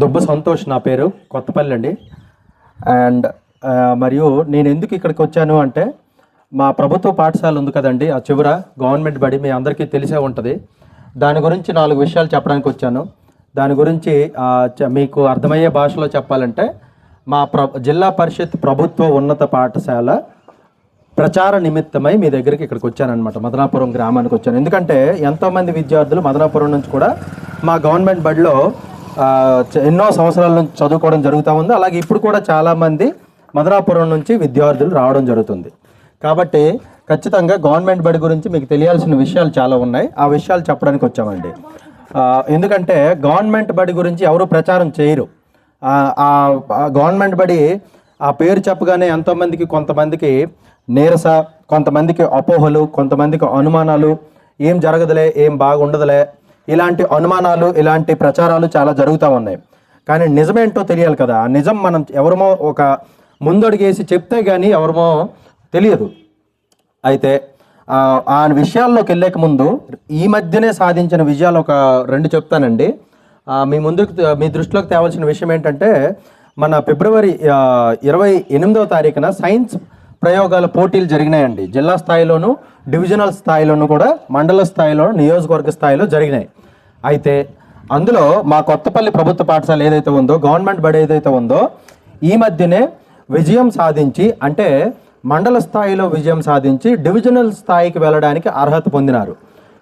దుబ్బ సంతోష్ నా పేరు కొత్తపల్లి అండి. అండ్ మరియు నేను ఎందుకు ఇక్కడికి వచ్చాను అంటే మా ప్రభుత్వ పాఠశాల ఉంది కదండి ఆ చివర గవర్నమెంట్ బడి మీ అందరికీ తెలిసే ఉంటుంది. దాని గురించి నాలుగు విషయాలు చెప్పడానికి వచ్చాను. దాని గురించి మీకు అర్థమయ్యే భాషలో చెప్పాలంటే మా ప్ర జిల్లా పరిషత్ ప్రభుత్వ ఉన్నత పాఠశాల ప్రచార నిమిత్తమై మీ దగ్గరికి ఇక్కడికి వచ్చానమాట మదనాపురం గ్రామానికి వచ్చాను. ఎందుకంటే ఎంతోమంది విద్యార్థులు మదనాపురం నుంచి కూడా మా గవర్నమెంట్ బడిలో ఎన్నో సంవత్సరాల నుంచి చదువుకోవడం జరుగుతూ ఉంది. అలాగే ఇప్పుడు కూడా చాలామంది మదనాపురం నుంచి విద్యార్థులు రావడం జరుగుతుంది. కాబట్టి ఖచ్చితంగా గవర్నమెంట్ బడి గురించి మీకు తెలియాల్సిన విషయాలు చాలా ఉన్నాయి. ఆ విషయాలు చెప్పడానికి వచ్చామండి. ఎందుకంటే గవర్నమెంట్ బడి గురించి ఎవరు ప్రచారం చేయరు. ఆ గవర్నమెంట్ బడి ఆ పేరు చెప్పగానే ఎంతోమందికి కొంతమందికి నీరస కొంతమందికి అపోహలు కొంతమందికి అనుమానాలు ఏం జరగదులే ఏం బాగుండదులే ఇలాంటి అనుమానాలు ఇలాంటి ప్రచారాలు చాలా జరుగుతూ ఉన్నాయి. కానీ నిజమేంటో తెలియాలి కదా. నిజం మనం ఎవరమో ఒక ముందడుగేసి చెప్తే కానీ ఎవరమో తెలియదు. అయితే ఆ, విషయాల్లోకి వెళ్ళేక ముందు ఈ మధ్యనే సాధించిన విజయాలు ఒక రెండు చెప్తానండి. మీ ముందుకు మీ దృష్టిలోకి తేవాల్సిన విషయం ఏంటంటే మన ఫిబ్రవరి ఇరవై ఎనిమిదవ తారీఖున సైన్స్ ప్రయోగాల పోటీలు జరిగినాయండి. జిల్లా స్థాయిలోను డివిజనల్ స్థాయిలోను కూడా మండల స్థాయిలో నియోజకవర్గ స్థాయిలో జరిగినాయి. అయితే అందులో మా కొత్తపల్లి ప్రభుత్వ పాఠశాల ఏదైతే ఉందో గవర్నమెంట్ బడి ఏదైతే ఉందో ఈ మధ్యనే విజయం సాధించి అంటే మండల స్థాయిలో విజయం సాధించి డివిజనల్ స్థాయికి వెళ్ళడానికి అర్హత పొందినారు.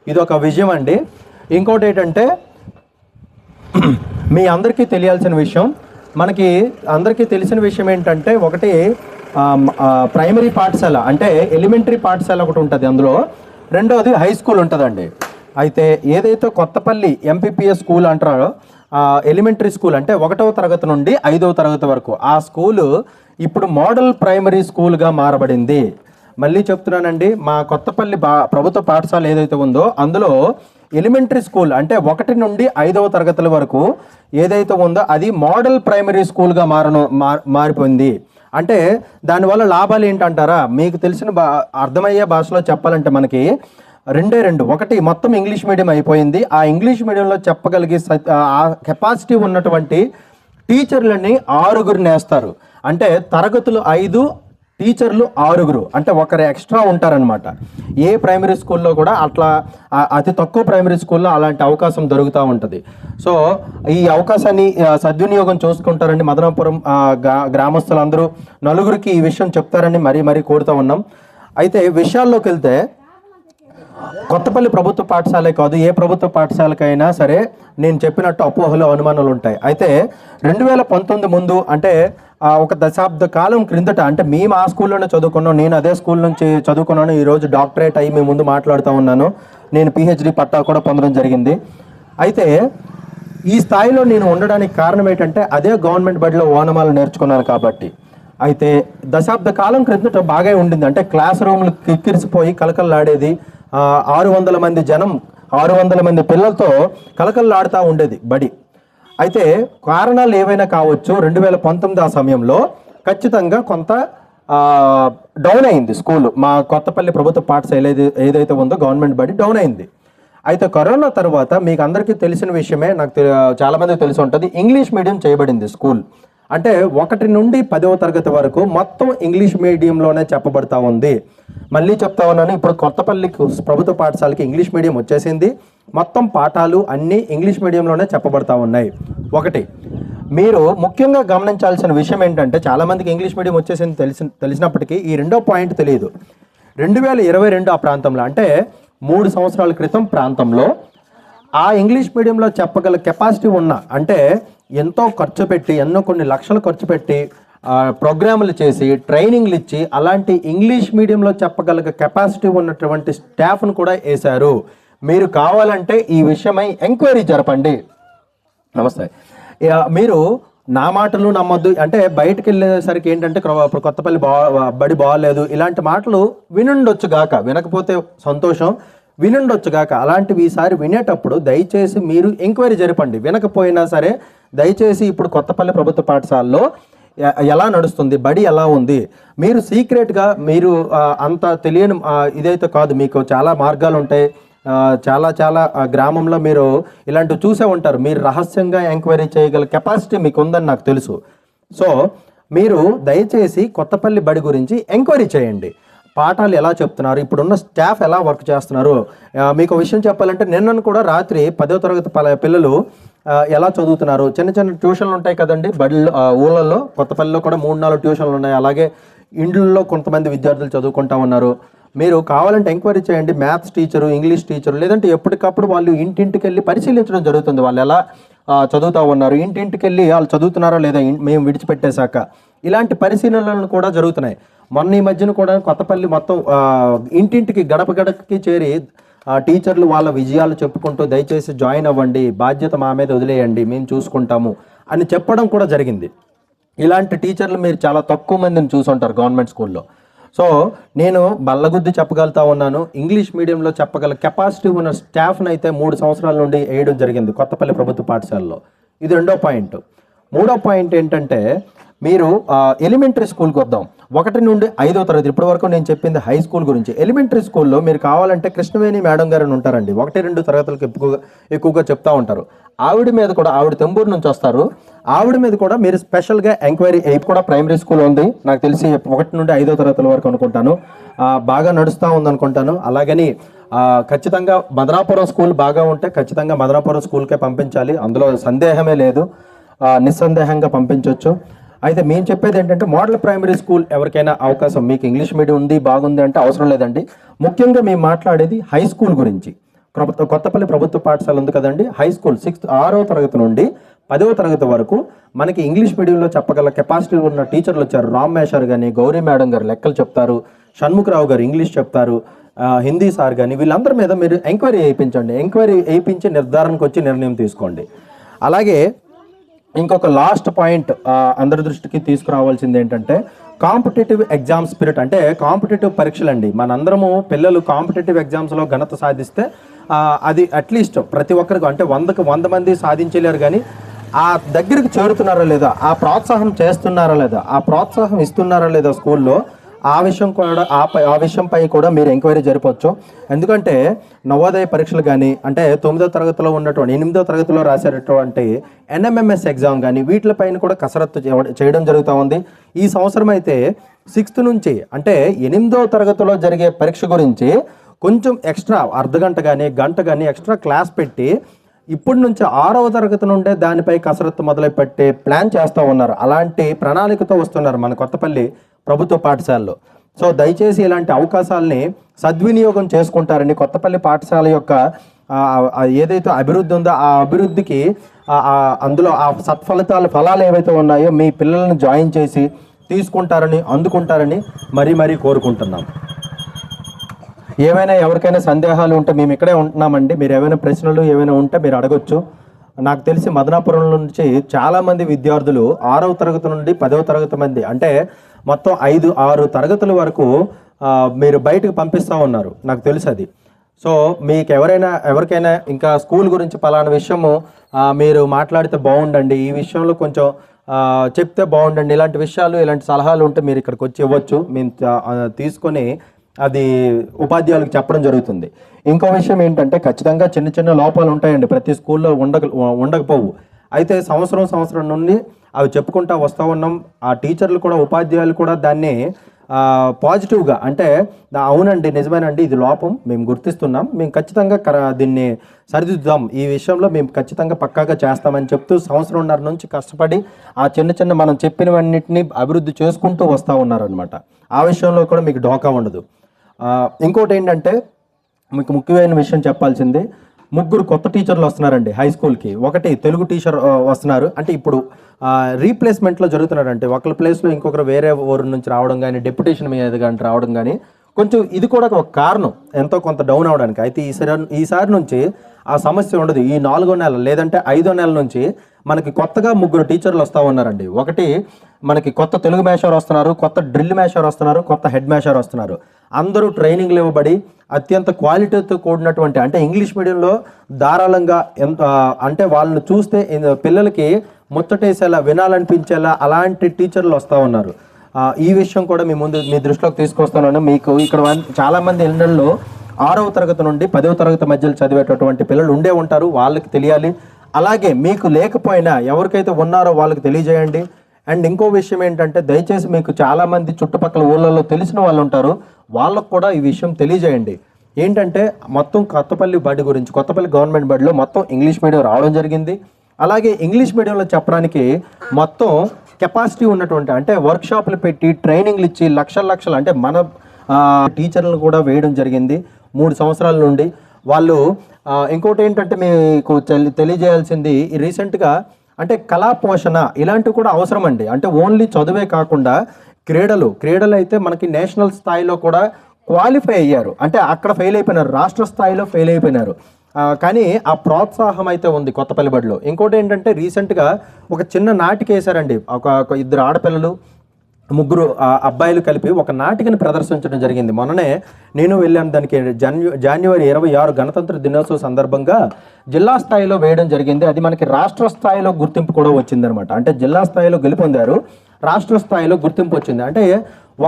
ఇది ఒక విజయం అండి. ఇంకోటి ఏంటంటే మీ అందరికీ తెలియాల్సిన విషయం మనకి అందరికీ తెలిసిన విషయం ఏంటంటే ఒకటి ప్రైమరీ పాఠశాల అంటే ఎలిమెంటరీ పాఠశాల ఒకటి ఉంటుంది అందులో. రెండవది హై స్కూల్ ఉంటుందండి. అయితే ఏదైతే కొత్తపల్లి ఎంపీపీఎస్ స్కూల్ అంటారో ఎలిమెంటరీ స్కూల్ అంటే ఒకటవ తరగతి నుండి ఐదవ తరగతి వరకు ఆ స్కూలు ఇప్పుడు మోడల్ ప్రైమరీ స్కూల్గా మారబడింది. మళ్ళీ చెప్తున్నానండి మా కొత్తపల్లి బా ప్రభుత్వ పాఠశాల ఏదైతే ఉందో అందులో ఎలిమెంటరీ స్కూల్ అంటే ఒకటి నుండి ఐదవ తరగతుల వరకు ఏదైతే ఉందో అది మోడల్ ప్రైమరీ స్కూల్గా మారను మారిపోయింది. అంటే దానివల్ల లాభాలు ఏంటంటారా? మీకు తెలిసిన బా అర్థమయ్యే భాషలో చెప్పాలంటే మనకి రెండే రెండు. ఒకటి మొత్తం ఇంగ్లీష్ మీడియం అయిపోయింది. ఆ ఇంగ్లీష్ మీడియంలో చెప్పగలిగే ఆ కెపాసిటీ ఉన్నటువంటి టీచర్లని ఆరుగురు నేస్తారు. అంటే తరగతులు ఐదు టీచర్లు ఆరుగురు అంటే ఒకరు ఎక్స్ట్రా ఉంటారనమాట ఏ ప్రైమరీ స్కూల్లో కూడా అట్లా అతి తక్కువ ప్రైమరీ స్కూల్లో అలాంటి అవకాశం దొరుకుతూ ఉంటుంది. సో ఈ అవకాశాన్ని సద్వినియోగం చూసుకుంటారని మదనాపురం గ్రా- గ్రామస్తులందరూ నలుగురికి ఈ విషయం చెప్తారని మరీ మరీ కోరుతూ ఉన్నాం. అయితే విషయాల్లోకి వెళ్తే కొత్తపల్లి ప్రభుత్వ పాఠశాలే కాదు ఏ ప్రభుత్వ పాఠశాలకైనా సరే నేను చెప్పినట్టు అపోహలు అనుమానాలు ఉంటాయి అయితే రెండు వేల పంతొమ్మిది ముందు అంటే ఒక దశాబ్ద కాలం క్రిందట అంటే మేము ఆ స్కూల్లోనే చదువుకున్నాం నేను అదే స్కూల్ నుంచి చదువుకున్నాను ఈరోజు డాక్టరేట్ అయ్యి మీ ముందు మాట్లాడుతూ ఉన్నాను. నేను పిహెచ్డి పట్టా కూడా పొందడం జరిగింది. అయితే ఈ స్థాయిలో నేను ఉండడానికి కారణం ఏంటంటే అదే గవర్నమెంట్ బడిలో ఓనమాలు నేర్చుకున్నాను కాబట్టి. అయితే దశాబ్ద కాలం క్రిందట బాగా ఉండింది. అంటే క్లాస్ రూమ్లు కిక్కిరిసిపోయి కలకల్లాడేది ఆరు వందల మంది జనం ఆరు వందల మంది పిల్లలతో కలకల్లాడుతూ ఉండేది బడి. అయితే కారణాలు ఏవైనా కావచ్చు. రెండు వేల పంతొమ్మిది ఆ సమయంలో ఖచ్చితంగా కొంత డౌన్ అయింది స్కూల్. మా కొత్తపల్లి ప్రభుత్వ పాఠశాల ఏదైతే ఉందో గవర్నమెంట్ బడి డౌన్ అయింది. అయితే కరోనా తర్వాత మీకు అందరికీ తెలిసిన విషయమే నాకు చాలామందికి చాలా మందికి తెలిసి ఉంటుంది. ఇంగ్లీష్ మీడియం చేయబడింది స్కూల్. అంటే ఒకటి నుండి పదవ తరగతి వరకు మొత్తం ఇంగ్లీష్ మీడియంలోనే చెప్పబడతా ఉంది. మళ్ళీ చెప్తా ఉన్నాను ఇప్పుడు కొత్తపల్లి ప్రభుత్వ పాఠశాలకి ఇంగ్లీష్ మీడియం వచ్చేసింది. మొత్తం పాఠాలు అన్నీ ఇంగ్లీష్ మీడియంలోనే చెప్పబడతా ఉన్నాయి. ఒకటి మీరు ముఖ్యంగా గమనించాల్సిన విషయం ఏంటంటే చాలామందికి ఇంగ్లీష్ మీడియం వచ్చేసింది తెలిసి తెలిసినప్పటికీ ఈ రెండో పాయింట్ తెలియదు. రెండు వేల ఇరవై రెండు ఆ ప్రాంతంలో అంటే మూడు సంవత్సరాల క్రితం ప్రాంతంలో ఆ ఇంగ్లీష్ మీడియంలో చెప్పగల కెపాసిటీ ఉన్న అంటే ఎంతో ఖర్చు పెట్టి ఎన్నో కొన్ని లక్షలు ఖర్చు పెట్టి ప్రోగ్రాములు చేసి ట్రైనింగ్లు ఇచ్చి అలాంటి ఇంగ్లీష్ మీడియంలో చెప్పగల కెపాసిటీ ఉన్నటువంటి స్టాఫ్ను కూడా వేశారు. మీరు కావాలంటే ఈ విషయమై ఎంక్వైరీ జరపండి. నమస్తే. మీరు నా మాటలు నమ్మొద్దు. అంటే బయటకు వెళ్ళేసరికి ఏంటంటే ఇప్పుడు కొత్తపల్లి బా బడి బాగాలేదు. ఇలాంటి మాటలు వినుండొచ్చు గాక. వినకపోతే సంతోషం. వినుండొచ్చుగాక అలాంటివి ఈసారి వినేటప్పుడు దయచేసి మీరు ఎంక్వైరీ జరపండి. వినకపోయినా సరే దయచేసి ఇప్పుడు కొత్తపల్లి ప్రభుత్వ పాఠశాలలో ఎలా నడుస్తుంది బడి ఎలా ఉంది మీరు సీక్రెట్గా మీరు అంత తెలియని ఇదైతే కాదు మీకు. చాలా మార్గాలు ఉంటాయి. చాలా చాలా గ్రామంలో మీరు ఇలాంటివి చూసే ఉంటారు. మీరు రహస్యంగా ఎంక్వైరీ చేయగల కెపాసిటీ మీకు ఉందని నాకు తెలుసు. సో మీరు దయచేసి కొత్తపల్లి బడి గురించి ఎంక్వైరీ చేయండి. పాఠాలు ఎలా చెప్తున్నారు? ఇప్పుడున్న స్టాఫ్ ఎలా వర్క్ చేస్తున్నారు? మీకు విషయం చెప్పాలంటే నిన్నను కూడా రాత్రి పదో తరగతి పిల్లలు ఎలా చదువుతున్నారు? చిన్న చిన్న ట్యూషన్లు ఉంటాయి కదండి బడిలో ఊళ్ళల్లో కొత్తపల్లిలో కూడా మూడు నాలుగు ట్యూషన్లు ఉన్నాయి. అలాగే ఇండ్లలో కొంతమంది విద్యార్థులు చదువుకుంటా ఉన్నారు. మీరు కావాలంటే ఎంక్వైరీ చేయండి. మ్యాథ్స్ టీచరు ఇంగ్లీష్ టీచరు లేదంటే ఎప్పటికప్పుడు వాళ్ళు ఇంటింటికి వెళ్ళి పరిశీలించడం జరుగుతుంది. వాళ్ళు ఎలా చదువుతూ చదువుతా ఉన్నారు? ఇంటింటికి వెళ్ళి వాళ్ళు చదువుతున్నారా లేదా? మేము విడిచిపెట్టేశాక. ఇలాంటి పరిశీలనలు కూడా జరుగుతున్నాయి. మొన్న ఈ మధ్యన కూడా కొత్తపల్లి మొత్తం ఇంటింటికి గడప గడపకి చేరి టీచర్లు వాళ్ళ విజయాలు చెప్పుకుంటూ దయచేసి జాయిన్ అవ్వండి బాధ్యత మా మీద వదిలేయండి మేము చూసుకుంటాము అని చెప్పడం కూడా జరిగింది. ఇలాంటి టీచర్లు మీరు చాలా తక్కువ మందిని చూసుంటారు గవర్నమెంట్ స్కూల్లో. సో నేను బల్లగుద్ది చెప్పగలుగుతా ఉన్నాను. ఇంగ్లీష్ మీడియంలో చెప్పగల కెపాసిటీ ఉన్న స్టాఫ్ని అయితే మూడు సంవత్సరాల నుండి వేయడం జరిగింది కొత్తపల్లి ప్రభుత్వ పాఠశాలలో. ఇది రెండో పాయింట్. మూడో పాయింట్ ఏంటంటే మీరు ఎలిమెంటరీ స్కూల్కి వద్దాం. ఒకటి నుండి ఐదో తరగతి ఇప్పటి వరకు నేను చెప్పింది హై స్కూల్ గురించి. ఎలిమెంటరీ స్కూల్లో మీరు కావాలంటే కృష్ణవేణి మేడం గారు అని ఉంటారండి. ఒకటి రెండు తరగతులకు ఎక్కువగా ఎక్కువగా చెప్తా ఉంటారు. ఆవిడ మీద కూడా ఆవిడ తెంబూరు నుంచి వస్తారు. ఆవిడ మీద కూడా మీరు స్పెషల్గా ఎంక్వైరీ ఎయిప్ కూడా ప్రైమరీ స్కూల్ ఉంది. నాకు తెలిసి ఒకటి నుండి ఐదో తరగతుల వరకు అనుకుంటాను. బాగా నడుస్తూ ఉందనుకుంటాను. అలాగని ఖచ్చితంగా మదనాపురం స్కూల్ బాగా ఉంటే ఖచ్చితంగా మదనాపురం స్కూల్కే పంపించాలి. అందులో సందేహమే లేదు. నిస్సందేహంగా పంపించవచ్చు అయితే మేము చెప్పేది ఏంటంటే మోడల్ ప్రైమరీ స్కూల్ ఎవరికైనా అవకాశం మీకు ఇంగ్లీష్ మీడియం ఉంది బాగుంది అంటే అవసరం లేదండి. ముఖ్యంగా మేము మాట్లాడేది హై స్కూల్ గురించి. ప్రభుత్వ కొత్తపల్లి ప్రభుత్వ పాఠశాల ఉంది కదండి. హై స్కూల్ సిక్స్త్ ఆరో తరగతి నుండి పదవ తరగతి వరకు మనకి ఇంగ్లీష్ మీడియంలో చెప్పగల కెపాసిటీ ఉన్న టీచర్లు వచ్చారు. రామ్ మేషర్ కానీ గౌరీ మేడం గారు లెక్కలు చెప్తారు. షణ్ముఖరావు గారు ఇంగ్లీష్ చెప్తారు. హిందీ సార్ కానీ వీళ్ళందరి మీద మీరు ఎంక్వైరీ వేయించండి ఎంక్వైరీ వేయించి నిర్ధారణకు వచ్చి నిర్ణయం తీసుకోండి. అలాగే ఇంకొక లాస్ట్ పాయింట్ అందరి దృష్టికి తీసుకురావాల్సింది ఏంటంటే కాంపిటేటివ్ ఎగ్జామ్ స్పిరిట్ అంటే కాంపిటేటివ్ పరీక్షలు అండి మనందరము పిల్లలు కాంపిటేటివ్ ఎగ్జామ్స్లో ఘనత సాధిస్తే అది అట్లీస్ట్ ప్రతి ఒక్కరికి అంటే వందకు వంద మంది సాధించలేరు కానీ ఆ దగ్గరికి చేరుతున్నారా లేదా ఆ ప్రోత్సాహం చేస్తున్నారా లేదా ఆ ప్రోత్సాహం ఇస్తున్నారా లేదా స్కూల్లో ఆ విషయం కూడా ఆ పై ఆ విషయంపై కూడా మీరు ఎంక్వైరీ జరపవచ్చు ఎందుకంటే నవోదయ పరీక్షలు కానీ అంటే తొమ్మిదో తరగతిలో ఉన్నటువంటి ఎనిమిదో తరగతిలో రాసేటటువంటి ఎన్ఎంఎంఎస్ ఎగ్జామ్ కానీ వీటిపైన కూడా కసరత్తు చేయడం జరుగుతూ ఉంది. ఈ సంవత్సరం అయితే సిక్స్త్ నుంచి అంటే ఎనిమిదో తరగతిలో జరిగే పరీక్ష గురించి కొంచెం ఎక్స్ట్రా అర్ధ గంట కానీ గంట కానీ ఎక్స్ట్రా క్లాస్ పెట్టి ఇప్పటి నుంచి ఆరవ తరగతి నుండే దానిపై కసరత్తు మొదలుపెట్టి ప్లాన్ చేస్తూ ఉన్నారు. అలాంటి ప్రణాళికతో వస్తున్నారు మన కొత్తపల్లి ప్రభుత్వ పాఠశాలలో. సో దయచేసి ఇలాంటి అవకాశాలని సద్వినియోగం చేసుకుంటారని కొత్తపల్లి పాఠశాల యొక్క ఏదైతే అభివృద్ధి ఉందో ఆ అభివృద్ధికి అందులో ఆ సత్ఫలితాల ఫలాలు ఏవైతే ఉన్నాయో మీ పిల్లలను జాయిన్ చేసి తీసుకుంటారని అందుకుంటారని మరీ మరీ కోరుకుంటున్నాం. ఏమైనా ఎవరికైనా సందేహాలు ఉంటే మేము ఇక్కడే ఉంటున్నామండి. మీరు ఏమైనా ప్రశ్నలు ఏమైనా ఉంటే మీరు అడగొచ్చు. నాకు తెలిసి మదనాపురం నుంచి చాలామంది విద్యార్థులు ఆరవ తరగతి నుండి పదవ తరగతి మంది అంటే మొత్తం ఐదు ఆరు తరగతుల వరకు మీరు బయటకు పంపిస్తూ ఉన్నారు. నాకు తెలుసు అది. సో మీకు ఎవరైనా ఎవరికైనా ఇంకా స్కూల్ గురించి పలానా విషయము మీరు మాట్లాడితే బాగుండండి. ఈ విషయంలో కొంచెం చెప్తే బాగుండండి. ఇలాంటి విషయాలు ఇలాంటి సలహాలు ఉంటే మీరు ఇక్కడికి వచ్చి ఇవ్వచ్చు. మేము తీసుకొని అది ఉపాధ్యాయులకు చెప్పడం జరుగుతుంది. ఇంకో విషయం ఏంటంటే ఖచ్చితంగా చిన్న చిన్న లోపాలు ఉంటాయండి. ప్రతి స్కూల్లో ఉండక ఉండకపోవు. అయితే సంవత్సరం సంవత్సరం నుండి అవి చెప్పుకుంటా వస్తూ ఉన్నాం. ఆ టీచర్లు కూడా ఉపాధ్యాయులు కూడా దాన్ని పాజిటివ్గా అంటే అవునండి నిజమేనండి ఇది లోపం. మేము గుర్తిస్తున్నాం. మేము ఖచ్చితంగా కర- దీన్ని సరిదిద్దాం ఈ విషయంలో మేము ఖచ్చితంగా పక్కాగా చేస్తామని చెప్తూ సంవత్సరంన్నర నుంచి కష్టపడి ఆ చిన్న చిన్న మనం చెప్పినవన్నిటిని అభివృద్ధి చేసుకుంటూ వస్తూ ఉన్నారనమాట ఆ విషయంలో కూడా మీకు డోకా ఉండదు. ఇంకోటి ఏంటంటే మీకు ముఖ్యమైన విషయం చెప్పాల్సింది ముగ్గురు కొత్త టీచర్లు వస్తున్నారండి హై స్కూల్కి. ఒకటి తెలుగు టీచర్ వస్తున్నారు. అంటే ఇప్పుడు రీప్లేస్మెంట్లో జరుగుతున్నారంటే ఒకరి ప్లేస్లో ఇంకొకరు వేరే ఊరు నుంచి రావడం కానీ డెప్యుటేషన్ మీద కానీ రావడం కానీ కొంచెం ఇది కూడా ఒక కారణం. ఎంతో కొంత డౌన్ అవడానికి. అయితే ఈసారి ఈసారి నుంచి ఆ సమస్య ఉండదు. ఈ నాలుగో నెల లేదంటే ఐదో నెల నుంచి మనకి కొత్తగా ముగ్గురు టీచర్లు వస్తూ ఉన్నారండి. ఒకటి మనకి కొత్త తెలుగు మేషర్ వస్తున్నారు కొత్త డ్రిల్ మేషర్ వస్తున్నారు కొత్త హెడ్ మేషర్ వస్తున్నారు. అందరూ ట్రైనింగ్లు ఇవ్వబడి అత్యంత క్వాలిటీతో కూడినటువంటి అంటే ఇంగ్లీష్ మీడియంలో ధారాళంగా ఎంత అంటే వాళ్ళని చూస్తే పిల్లలకి ముచ్చటేసేలా వినాలనిపించేలా అలాంటి టీచర్లు వస్తూ ఉన్నారు. ఈ విషయం కూడా మీ ముందు మీ దృష్టిలోకి తీసుకొస్తున్నాను. మీకు ఇక్కడ చాలామంది ఇళ్ళల్లో ఆరవ తరగతి నుండి పదవ తరగతి మధ్యలో చదివేటటువంటి పిల్లలు ఉండే ఉంటారు వాళ్ళకి తెలియాలి. అలాగే మీకు లేకపోయినా ఎవరికైతే ఉన్నారో వాళ్ళకి తెలియజేయండి. అండ్ ఇంకో విషయం ఏంటంటే దయచేసి మీకు చాలామంది చుట్టుపక్కల ఊళ్ళల్లో తెలిసిన వాళ్ళు ఉంటారు వాళ్ళకు కూడా ఈ విషయం తెలియజేయండి. ఏంటంటే మొత్తం కొత్తపల్లి బడి గురించి కొత్తపల్లి గవర్నమెంట్ బడిలో మొత్తం ఇంగ్లీష్ మీడియం రావడం జరిగింది. అలాగే ఇంగ్లీష్ మీడియంలో చెప్పడానికి మొత్తం కెపాసిటీ ఉన్నటువంటి అంటే వర్క్షాప్లు పెట్టి ట్రైనింగ్లు ఇచ్చి లక్షల లక్షలు అంటే మన టీచర్లను కూడా వేయడం జరిగింది. మూడు సంవత్సరాల నుండి. వాళ్ళు ఇంకోటి ఏంటంటే మీకు తెలియజేయాల్సింది రీసెంట్గా అంటే కళా పోషణ ఇలాంటివి కూడా అవసరం అండి అంటే ఓన్లీ చదువే కాకుండా క్రీడలు క్రీడలు అయితే మనకి నేషనల్ స్థాయిలో కూడా క్వాలిఫై అయ్యారు. అంటే అక్కడ ఫెయిల్ అయిపోయినారు రాష్ట్ర స్థాయిలో ఫెయిల్ అయిపోయినారు. కానీ ఆ ప్రోత్సాహం అయితే ఉంది కొత్త పల్లిబడిలో ఇంకోటి ఏంటంటే రీసెంట్గా ఒక చిన్న నాటిక వేశారండి ఒక ఇద్దరు ఆడపిల్లలు ముగ్గురు అబ్బాయిలు కలిపి ఒక నాటికని ప్రదర్శించడం జరిగింది. మొన్ననే నేను వెళ్ళాను దానికి జన్యు జనవరి ఇరవై ఆరు గణతంత్ర దినోత్సవ సందర్భంగా జిల్లా స్థాయిలో వేయడం జరిగింది. అది మనకి రాష్ట్ర స్థాయిలో గుర్తింపు కూడా వచ్చిందనమాట అంటే జిల్లా స్థాయిలో గెలుపొందారు రాష్ట్ర స్థాయిలో గుర్తింపు వచ్చింది. అంటే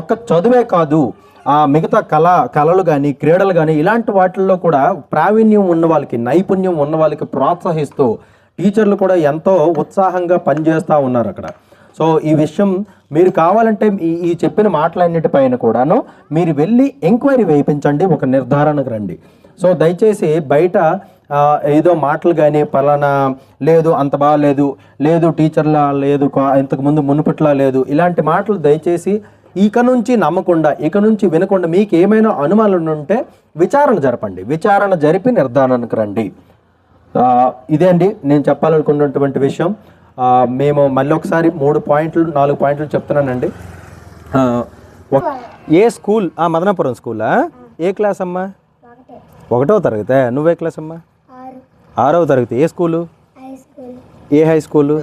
ఒక్క చదువే కాదు ఆ మిగతా కళ కళలు కానీ క్రీడలు కానీ ఇలాంటి వాటిల్లో కూడా ప్రావీణ్యం ఉన్న వాళ్ళకి నైపుణ్యం ఉన్న వాళ్ళకి ప్రోత్సహిస్తూ టీచర్లు కూడా ఎంతో ఉత్సాహంగా పనిచేస్తూ ఉన్నారు అక్కడ. సో ఈ విషయం మీరు కావాలంటే ఈ ఈ చెప్పిన మాటలన్నిటిపైన కూడాను మీరు వెళ్ళి ఎంక్వైరీ వేయించండి ఒక నిర్ధారణకు రండి. సో దయచేసి బయట ఏదో మాటలు కానీ పలానా లేదు అంత బాగాలేదు లేదు టీచర్లా లేదు కా- మునుపట్లా లేదు ఇలాంటి మాటలు దయచేసి ఇక నుంచి నమ్మకుండా ఇక నుంచి వినకుండా మీకు ఏమైనా అనుమానాలు ఉంటే విచారణ జరపండి. విచారణ జరిపి నిర్ధారణకు రండి. ఇదే అండి నేను చెప్పాలనుకున్నటువంటి విషయం. మేము మళ్ళీ ఒకసారి మూడు పాయింట్లు నాలుగు పాయింట్లు చెప్తున్నానండి. ఏ స్కూల్? ఆ, మదనాపురం స్కూలా? ఏ క్లాస్ అమ్మా? ఒకటో తరగతి. నువ్వే క్లాస్ అమ్మా? ఆరవ తరగతి. ఏ స్కూలు? ఏ high school?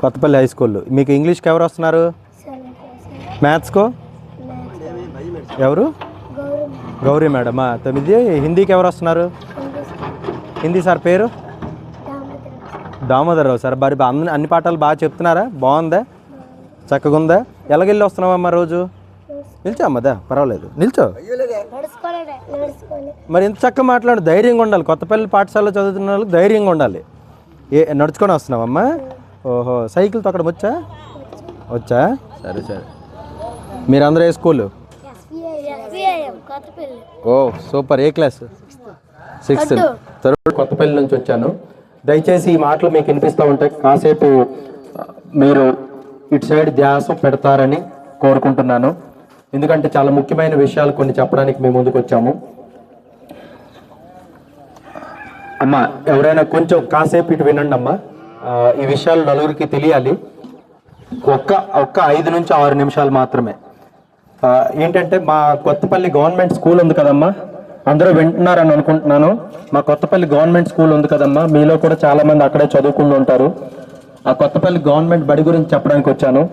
Kothapalli high school. మీకు ఇంగ్లీష్కి ఎవరు వస్తున్నారు? మ్యాథ్స్కో? ఎవరు? గౌరీ మేడమా తొమ్మిది హిందీకి ఎవరు వస్తున్నారు? హిందీ సార్ పేరు? దామోదరరావు సార్. మరి బా- అన్ని అన్ని పాఠాలు బాగా చెప్తున్నారా? బాగుందా? చక్కగా ఉందా ఎలాగెళ్ళి వస్తున్నావమ్మా రోజు? నిల్చో అమ్మదా పర్వాలేదు. నిల్చో. మరి ఇంత చక్కగా మాట్లాడు ధైర్యంగా ఉండాలి. కొత్తపల్లి పాఠశాలలో చదువుతున్న వాళ్ళకి ధైర్యంగా ఉండాలి. ఏ నడుచుకొని వస్తున్నావమ్మా ఓహో సైకిల్ తొక్కడం వచ్చా? వచ్చా? సరే సరే. మీరందరూ ఏ స్కూల్? ఓ సూపర్. ఏ క్లాస్? సిక్స్త్. థర్డ్ కొత్తపల్లి నుంచి వచ్చాను. దయచేసి ఈ మాటలు మీకు వినిపిస్తూ ఉంటే కాసేపు మీరు ఇటు సైడ్ ధ్యాస పెడతారని కోరుకుంటున్నాను. ఎందుకంటే చాలా ముఖ్యమైన విషయాలు కొన్ని చెప్పడానికి మేము ముందుకు వచ్చాము. అమ్మా ఎవరైనా కొంచెం కాసేపు ఇటు వినండి అమ్మా. ఈ విషయాలు నలుగురికి తెలియాలి. ఒక్క ఒక్క ఐదు నుంచి ఆరు నిమిషాలు మాత్రమే. ఏంటంటే మా కొత్తపల్లి గవర్నమెంట్ స్కూల్ ఉంది కదమ్మా. అందరూ వింటున్నారని అనుకుంటున్నాను. మా కొత్తపల్లి గవర్నమెంట్ స్కూల్ ఉంది కదమ్మా. మీలో కూడా చాలామంది అక్కడే చదువుకుంటూ ఉంటారు. ఆ కొత్తపల్లి గవర్నమెంట్ బడి గురించి చెప్పడానికి వచ్చాను.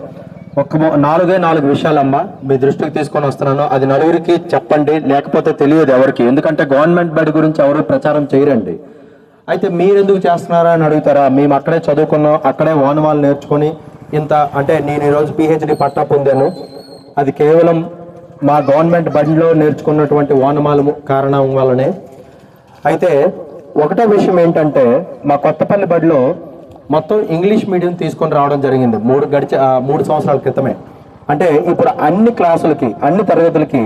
ఒక నాలుగే నాలుగు విషయాలమ్మా మీ దృష్టికి తీసుకొని వస్తున్నాను. అది నలుగురికి చెప్పండి లేకపోతే తెలియదు ఎవరికి. ఎందుకంటే గవర్నమెంట్ బడి గురించి ఎవరు ప్రచారం చేయరండి. అయితే మీరు ఎందుకు చేస్తున్నారా అని అడుగుతారా? మేము అక్కడే చదువుకున్నాం అక్కడే వానమాలు నేర్చుకొని ఇంత అంటే నేను ఈరోజు పిహెచ్డి పట్టా పొందాను. అది కేవలం మా గవర్నమెంట్ బడిలో నేర్చుకున్నటువంటి ఓనమాల కారణం వల్లనే. అయితే ఒకటో విషయం ఏంటంటే మా కొత్తపల్లి బడిలో మొత్తం ఇంగ్లీష్ మీడియం తీసుకొని రావడం జరిగింది మూడు గడిచి మూడు సంవత్సరాల క్రితమే. అంటే ఇప్పుడు అన్ని క్లాసులకి అన్ని తరగతులకి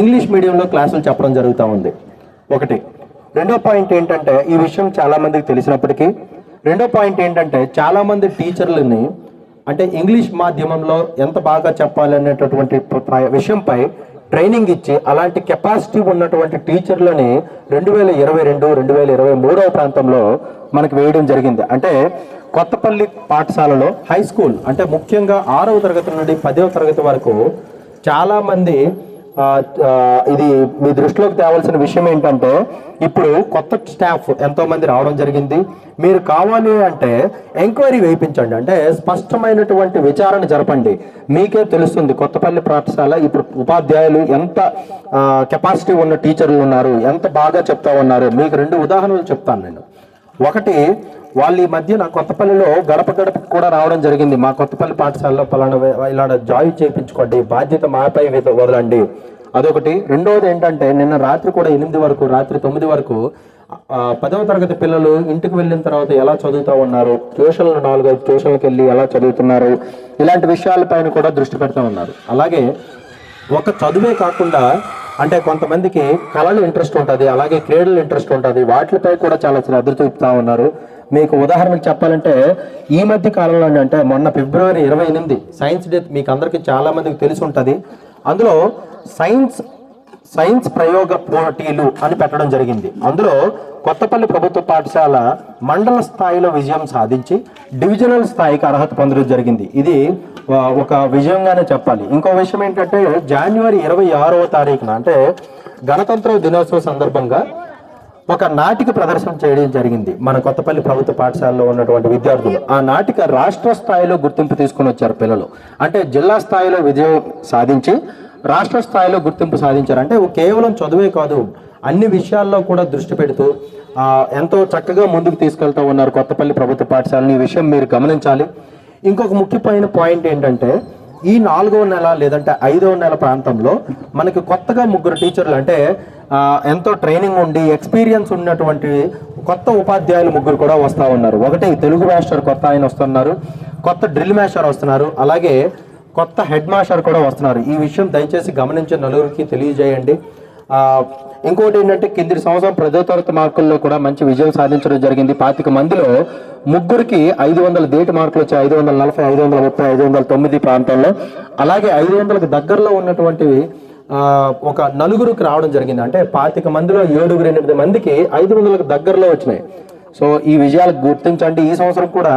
ఇంగ్లీష్ మీడియంలో క్లాసులు చెప్పడం జరుగుతూ ఉంది. ఒకటి. రెండో పాయింట్ ఏంటంటే ఈ విషయం చాలామందికి తెలిసినప్పటికీ రెండో పాయింట్ ఏంటంటే చాలామంది టీచర్లని అంటే ఇంగ్లీష్ మాధ్యమంలో ఎంత బాగా చెప్పాలనేటటువంటి విషయంపై ట్రైనింగ్ ఇచ్చి అలాంటి కెపాసిటీ ఉన్నటువంటి టీచర్లని రెండు వేల ఇరవై రెండు రెండు వేల ఇరవై మూడవ ప్రాంతంలో మనకు వేయడం జరిగింది. అంటే కొత్తపల్లి పాఠశాలలో హై స్కూల్ అంటే ముఖ్యంగా ఆరవ తరగతి నుండి పదవ తరగతి వరకు చాలామంది ఇది మీ దృష్టిలోకి తేవాల్సిన విషయం ఏంటంటే ఇప్పుడు కొత్త స్టాఫ్ ఎంతో మంది రావడం జరిగింది. మీరు కావాలి అంటే ఎంక్వైరీ వేయించండి. అంటే స్పష్టమైనటువంటి విచారణ జరపండి. మీకే తెలుస్తుంది కొత్తపల్లి పాఠశాల ఇప్పుడు ఉపాధ్యాయులు ఎంత కెపాసిటీ ఉన్న టీచర్లు ఉన్నారు ఎంత బాగా చెప్తా ఉన్నారు. మీకు రెండు ఉదాహరణలు చెప్తాను నేను. ఒకటి వాళ్ళు ఈ మధ్య నా కొత్తపల్లిలో గడప గడప కూడా రావడం జరిగింది. మా కొత్తపల్లి పాఠశాలలో పలానా ఇలా జాయిన్ చేయించుకోండి బాధ్యత మాపై వదలండి. అదొకటి. రెండవది ఏంటంటే నిన్న రాత్రి కూడా ఎనిమిది వరకు రాత్రి తొమ్మిది వరకు పదవ తరగతి పిల్లలు ఇంటికి వెళ్ళిన తర్వాత ఎలా చదువుతూ ఉన్నారు? ట్యూషన్లు నాలుగైదు ట్యూషన్లకు వెళ్ళి ఎలా చదువుతున్నారు? ఇలాంటి విషయాలపైన కూడా దృష్టి పెడతా ఉన్నారు. అలాగే ఒక చదువే కాకుండా అంటే కొంతమందికి కళలు ఇంట్రెస్ట్ ఉంటుంది అలాగే క్రీడలు ఇంట్రెస్ట్ ఉంటుంది వాటిపై కూడా చాలా శ్రద్ధ చూపుతా ఉన్నారు. మీకు ఉదాహరణకు చెప్పాలంటే ఈ మధ్య కాలంలో అంటే మొన్న ఫిబ్రవరి ఇరవై ఎనిమిది సైన్స్ డే మీకు అందరికీ చాలా మందికి తెలిసి ఉంటుంది. అందులో సైన్స్ సైన్స్ ప్రయోగ పోటీలు అని పెట్టడం జరిగింది. అందులో కొత్తపల్లి ప్రభుత్వ పాఠశాల మండల స్థాయిలో విజయం సాధించి డివిజనల్ స్థాయికి అర్హత పొందడం జరిగింది. ఇది ఒక విజయంగానే చెప్పాలి. ఇంకో విషయం ఏంటంటే జనవరి ఇరవై ఆరవ తారీఖున అంటే గణతంత్ర దినోత్సవం సందర్భంగా ఒక నాటిక ప్రదర్శన చేయడం జరిగింది. మన కొత్తపల్లి ప్రభుత్వ పాఠశాలలో ఉన్నటువంటి విద్యార్థులు. ఆ నాటిక రాష్ట్ర స్థాయిలో గుర్తింపు తీసుకుని వచ్చారు పిల్లలు. అంటే జిల్లా స్థాయిలో విజయం సాధించి రాష్ట్ర స్థాయిలో గుర్తింపు సాధించారు. అంటే కేవలం చదువే కాదు అన్ని విషయాల్లో కూడా దృష్టి పెడుతూ ఎంతో చక్కగా ముందుకు తీసుకెళ్తూ ఉన్నారు కొత్తపల్లి ప్రభుత్వ పాఠశాలని. ఈ విషయం మీరు గమనించాలి. ఇంకొక ముఖ్యమైన పాయింట్ ఏంటంటే ఈ నాలుగో నెల లేదంటే ఐదవ నెల ప్రాంతంలో మనకి కొత్తగా ముగ్గురు టీచర్లు అంటే ఎంతో ట్రైనింగ్ ఉండి ఎక్స్పీరియన్స్ ఉన్నటువంటి కొత్త ఉపాధ్యాయులు ముగ్గురు కూడా వస్తూ ఉన్నారు. ఒకటి తెలుగు మాస్టర్ కొత్త ఆయన వస్తున్నారు కొత్త డ్రిల్ మాస్టర్ వస్తున్నారు అలాగే కొత్త హెడ్ మాస్టర్ కూడా వస్తున్నారు. ఈ విషయం దయచేసి గమనించే నలుగురికి తెలియజేయండి. ఇంకోటి ఏంటంటే కింది సంవత్సరం ప్రజోత్తర మార్కుల్లో కూడా మంచి విజయం సాధించడం జరిగింది. పాతిక మందిలో ముగ్గురికి ఐదు వందల దేటి మార్కులు వచ్చాయి. ఐదు వందల నలభై ఐదు వందల ముప్పై ఐదు వందల తొమ్మిది ప్రాంతంలో. అలాగే ఐదు వందలకు దగ్గరలో ఉన్నటువంటివి ఒక నలుగురికి రావడం జరిగింది. అంటే పాతిక మందిలో ఏడుగురు ఎనిమిది మందికి ఐదు వందలకు దగ్గరలో వచ్చినాయి. సో ఈ విజయాలు గుర్తించండి. ఈ సంవత్సరం కూడా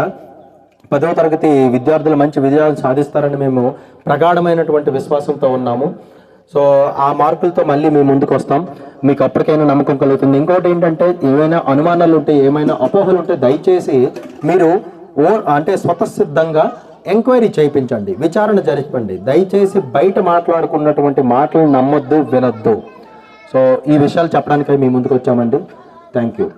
పదవ తరగతి విద్యార్థులు మంచి విజయాలు సాధిస్తారని మేము ప్రగాఢమైనటువంటి విశ్వాసంతో ఉన్నాము. సో ఆ మార్కులతో మళ్ళీ మేము ముందుకు వస్తాం మీకు అప్పటికైనా నమ్మకం కలుగుతుంది. ఇంకోటి ఏంటంటే ఏమైనా అనుమానాలు ఉంటే ఏమైనా అపోహలు ఉంటే దయచేసి మీరు ఓ అంటే స్వతసిద్ధంగా ఎంక్వైరీ చేయించండి విచారణ జరిపండి. దయచేసి బయట మాట్లాడుకున్నటువంటి మాటలు నమ్మొద్దు వినొద్దు. సో ఈ విషయాలు చెప్పడానికై మీ ముందుకు వచ్చామండి. Thank you